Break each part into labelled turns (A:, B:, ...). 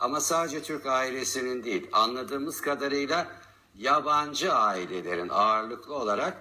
A: Ama sadece Türk ailesinin değil, anladığımız kadarıyla yabancı ailelerin ağırlıklı olarak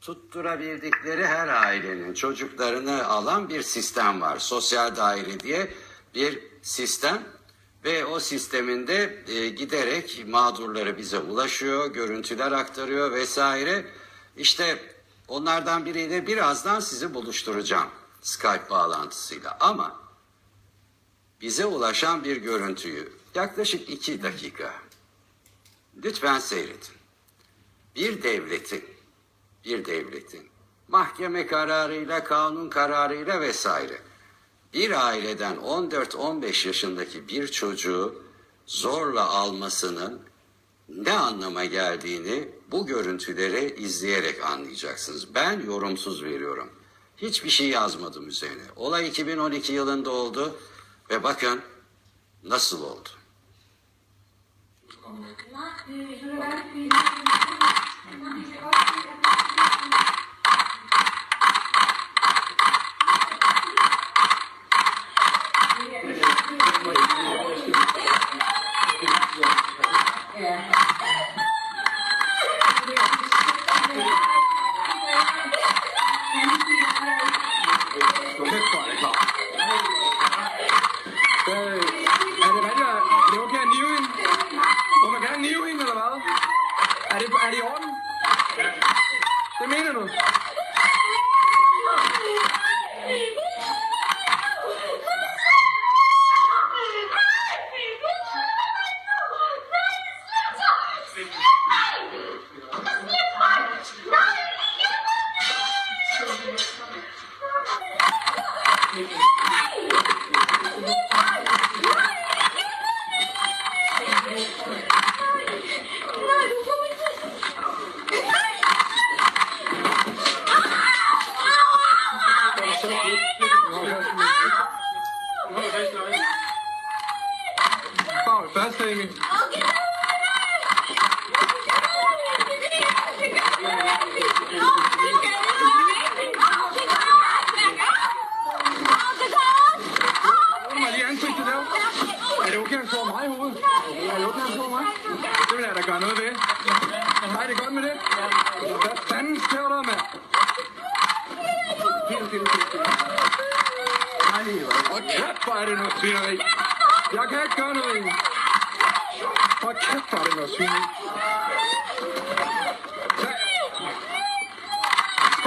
A: tutturabildikleri her ailenin çocuklarını alan bir sistem var. Sosyal daire diye bir sistem ve o sisteminde e, giderek mağdurları bize ulaşıyor, görüntüler aktarıyor vesaire. İşte onlardan biriyle birazdan sizi buluşturacağım Skype bağlantısıyla. Ama bize ulaşan bir görüntüyü yaklaşık iki dakika lütfen seyredin. Bir devletin, bir devletin mahkeme kararıyla, kanun kararıyla vesaire bir aileden 14-15 yaşındaki bir çocuğu zorla almasının ne anlama geldiğini bu görüntüleri izleyerek anlayacaksınız. Ben yorumsuz veriyorum. Hiçbir şey yazmadım üzerine. Olay 2012 yılında oldu ve bakın nasıl oldu.
B: Du svineri, og kæft, hvor er det noget svineri. Jeg kan ikke gøre noget, Amy. Kæft, hvor er det noget svineri.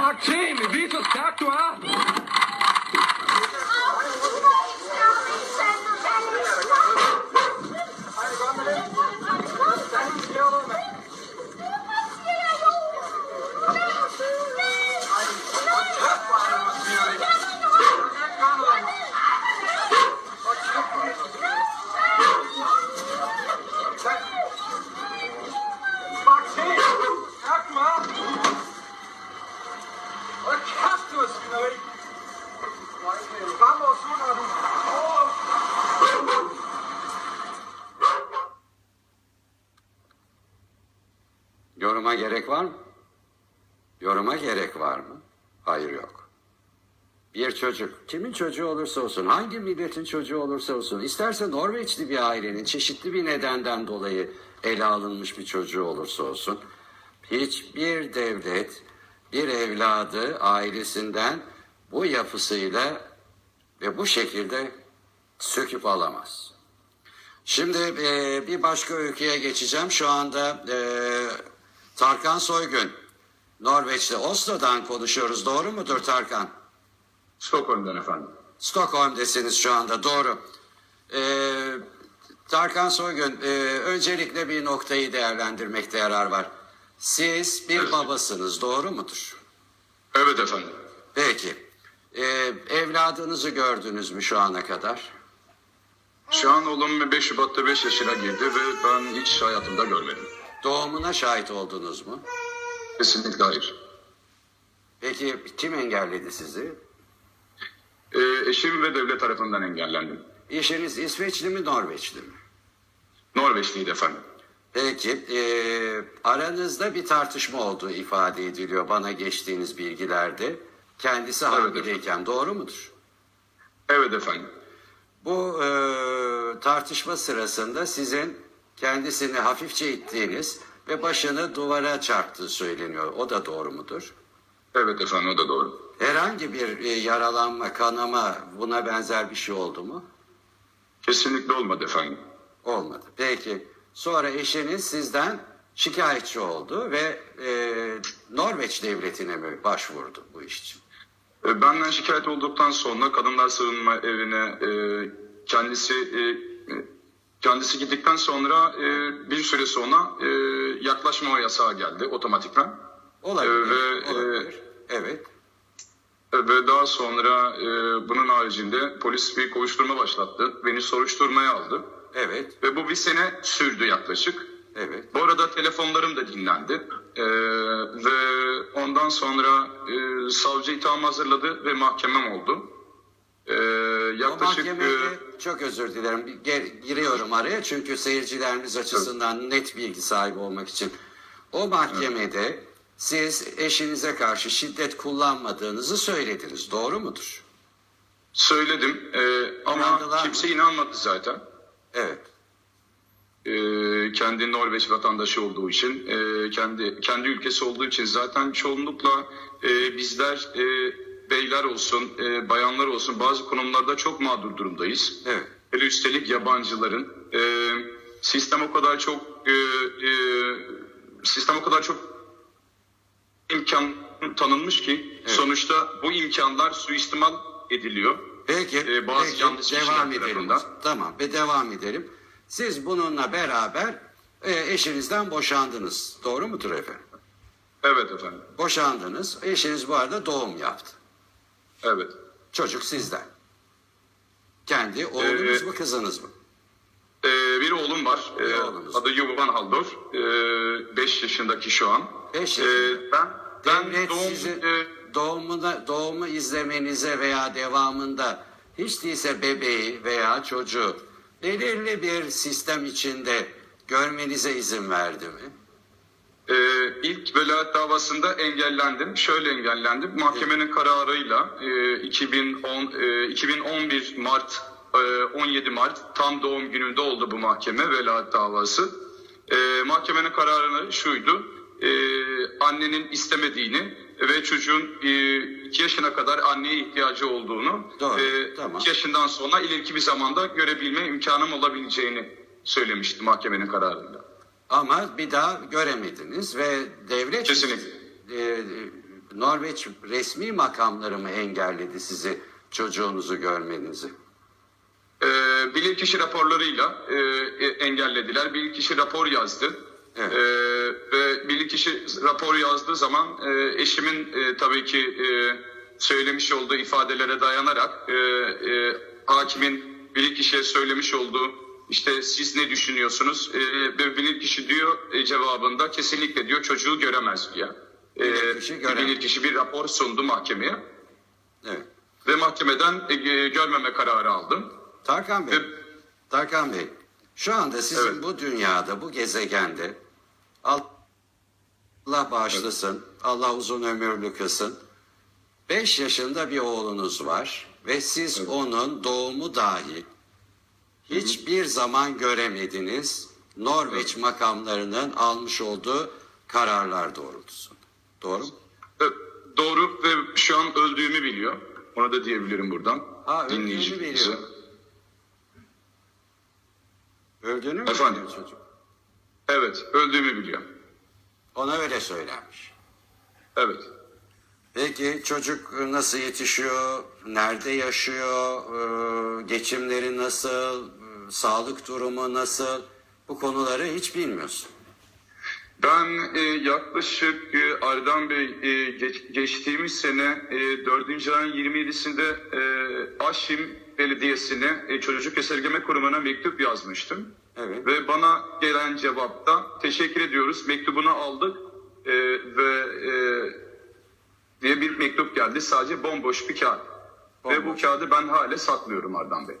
B: Martin. Vis, hvor stærk du er.
A: Çocuk, kimin çocuğu olursa olsun, hangi milletin çocuğu olursa olsun, isterse Norveçli bir ailenin çeşitli bir nedenden dolayı ele alınmış bir çocuğu olursa olsun, hiçbir devlet bir evladı ailesinden bu yapısıyla ve bu şekilde söküp alamaz. Şimdi e, bir başka ülkeye geçeceğim. Şu anda e, Tarkan Soygün, Norveç'te Oslo'dan konuşuyoruz. Doğru mudur Tarkan?
C: Stockholm'dan efendim.
A: Stockholm'desiniz şu anda. Doğru. E, Tarkan Soygün, e, öncelikle bir noktayı değerlendirmekte yarar var. Siz bir
C: Evet.
A: babasınız. Doğru mudur?
C: Evet efendim.
A: Peki. E, evladınızı gördünüz mü şu ana kadar?
C: Şu an oğlum 5 Şubat'ta 5 yaşına girdi ve ben hiç hayatımda görmedim.
A: Doğumuna şahit oldunuz mu?
C: Kesinlikle hayır.
A: Peki kim engelledi sizi?
C: Eşim ve devlet tarafından engellendim.
A: İşiniz İsveçli mi Norveçli mi?
C: Norveçliydi efendim.
A: Peki e, aranızda bir tartışma olduğu ifade ediliyor bana geçtiğiniz bilgilerde. Kendisi
C: Evet,
A: hamileyken doğru mudur?
C: Evet efendim.
A: Bu e, tartışma sırasında sizin kendisini hafifçe ittiğiniz ve başını duvara çarptığı söyleniyor. O da doğru mudur?
C: Evet efendim o da doğru.
A: Herhangi bir e, yaralanma, kanama buna benzer bir şey oldu mu?
C: Kesinlikle olmadı efendim.
A: Olmadı. Peki. Sonra eşiniz sizden şikayetçi oldu ve e, Norveç devletine mi başvurdu bu iş için?
C: E, Benden şikayet olduktan sonra kadınlar sığınma evine e, kendisi e, e, kendisi gittikten sonra e, bir süre sonra e, yaklaşmama yasağı geldi otomatikman.
A: Olabilir.
C: Ee, ve,
A: olabilir. evet.
C: Ve daha sonra e, bunun haricinde polis bir kovuşturma başlattı. Beni soruşturmaya aldı.
A: Evet.
C: Ve bu bir sene sürdü yaklaşık.
A: Evet.
C: Bu arada telefonlarım da dinlendi. E, ve ondan sonra e, savcı itham hazırladı ve mahkemem oldu. E,
A: O
C: yaklaşık
A: mahkemede
C: e,
A: çok özür dilerim. Giriyorum araya çünkü seyircilerimiz açısından net bilgi sahibi olmak için. O mahkemede siz eşinize karşı şiddet kullanmadığınızı söylediniz. Doğru mudur?
C: söyledim E, ama
A: İnandılar mı?
C: kimse inanmadı zaten.
A: Evet.
C: e, kendi Norveç vatandaşı olduğu için, e, kendi kendi ülkesi olduğu için zaten çoğunlukla e, bizler e, beyler olsun, e, bayanlar olsun bazı konumlarda çok mağdur durumdayız.
A: Evet.
C: Hele üstelik yabancıların e, sistem o kadar çok e, e, sistem o kadar çok imkan tanınmış ki
A: Evet.
C: sonuçta bu imkanlar suistimal ediliyor.
A: Peki,
C: Ee, bazı
A: peki
C: yanlış
A: devam edelim.
C: tarafından.
A: Tamam ve devam edelim. Siz bununla beraber e, eşinizden boşandınız. Doğru mudur efendim?
C: Evet efendim.
A: Boşandınız. Eşiniz bu arada doğum yaptı.
C: Evet.
A: Çocuk sizden. Kendi oğlunuz
C: Ee,
A: mu kızınız mı?
C: Ee, bir oğlum var. Ee,
A: oğlunuz.
C: adı Yuvan Haldor. 5 yaşındaki şu an.
A: Beş
C: Ee,
A: yaşında.
C: ben ben
A: Devlet
C: doğum
A: sizin
C: e,
A: doğumuna, doğumu izlemenize veya devamında hiç değilse bebeği veya çocuğu belirli bir sistem içinde görmenize izin verdi mi?
C: e, ilk velayet davasında engellendim. Şöyle engellendim. Mahkemenin kararıyla e, 2010 e, 2011 Mart 17 Mart tam doğum gününde oldu bu mahkeme velayet davası. E, mahkemenin kararını şuydu. E, annenin istemediğini ve çocuğun 2 yaşına kadar anneye ihtiyacı olduğunu
A: Doğru,
C: e,
A: tamam.
C: yaşından sonra ileriki bir zamanda görebilme imkanım olabileceğini söylemişti mahkemenin kararında.
A: Ama bir daha göremediniz ve devlet
C: Kesinlikle.
A: e, Norveç resmi makamları mı engelledi sizi çocuğunuzu görmenizi?
C: E, bilirkişi raporlarıyla e, e, engellediler. Bilirkişi rapor yazdı.
A: Evet.
C: E, ve bilirkişi rapor yazdığı zaman e, eşimin e, tabii ki e, söylemiş olduğu ifadelere dayanarak e, e, hakimin bilirkişiye söylemiş olduğu işte siz ne düşünüyorsunuz? E, bilirkişi diyor e, cevabında kesinlikle diyor çocuğu göremez diyor. E,
A: Bilirkişi göremez.
C: bilirkişi bir rapor sundu mahkemeye
A: Evet.
C: ve mahkemeden e, görmeme kararı aldım.
A: Tarkan Bey,
C: Ve
A: Tarkan Bey, şu anda sizin
C: Evet.
A: bu dünyada, bu gezegende Allah bağışlasın, Allah uzun ömürlü kılsın. 5 yaşında bir oğlunuz var ve siz onun doğumu dahil hiçbir zaman göremediniz Norveç makamlarının almış olduğu kararlar doğrultusunda. Doğru mu?
C: Doğru ve şu an öldüğümü biliyor. Ona da diyebilirim buradan.
A: Ha, öldüğünü biliyor. Öldüğünü mü
C: Efendim?
A: biliyor çocuk?
C: Evet, öldüğümü biliyor.
A: Ona öyle söylenmiş.
C: Evet.
A: Peki çocuk nasıl yetişiyor? Nerede yaşıyor? Ee, geçimleri nasıl? Ee, Sağlık durumu nasıl? Bu konuları hiç bilmiyorsun.
C: Ben e, yaklaşık e, Ardan Bey e, geç- geçtiğimiz sene e, 4. ayın 27'sinde e, Aşim Belediyesi'ne e, Çocuk Esirgeme Kurumu'na mektup yazmıştım.
A: Evet.
C: Ve bana gelen cevapta teşekkür ediyoruz mektubunu aldık e, ve e, diye bir mektup geldi. Sadece bomboş bir kağıt. Ve bu
A: Bomboş.
C: kağıdı ben hala saklıyorum Ardan Bey.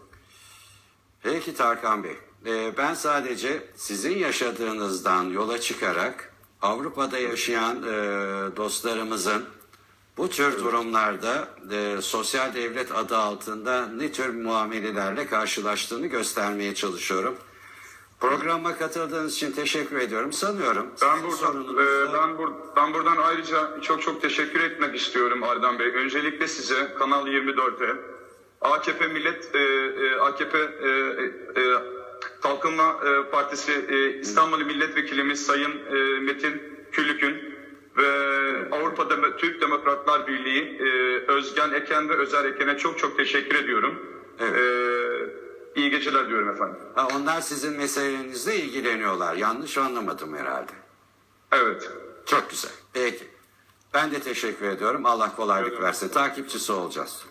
A: Peki Tarkan Bey, ee, ben sadece sizin yaşadığınızdan yola çıkarak Avrupa'da yaşayan e, dostlarımızın Bu tür durumlarda e, sosyal devlet adı altında ne tür muamelelerle karşılaştığını göstermeye çalışıyorum. Programa katıldığınız için teşekkür ediyorum. Sanıyorum
C: Ben buradan, e, ben, bur, ben buradan ayrıca çok çok teşekkür etmek istiyorum Ardan Bey. Öncelikle size Kanal 24'e, AKP Millet, e, e, AKP e, e, Kalkınma e, Partisi e, İstanbul Milletvekilimiz Sayın e, Metin Külük'ün ve Avrupa Demo- Türk Demokratlar Birliği e, Özgen Eken ve Özer Eken'e çok çok teşekkür ediyorum.
A: Evet.
C: E, iyi geceler diyorum efendim.
A: Ha, onlar sizin meselenizle ilgileniyorlar. Yanlış anlamadım herhalde.
C: Evet.
A: Çok güzel. Peki. Ben de teşekkür ediyorum. Allah kolaylık
C: Evet.
A: versin. Takipçisi olacağız.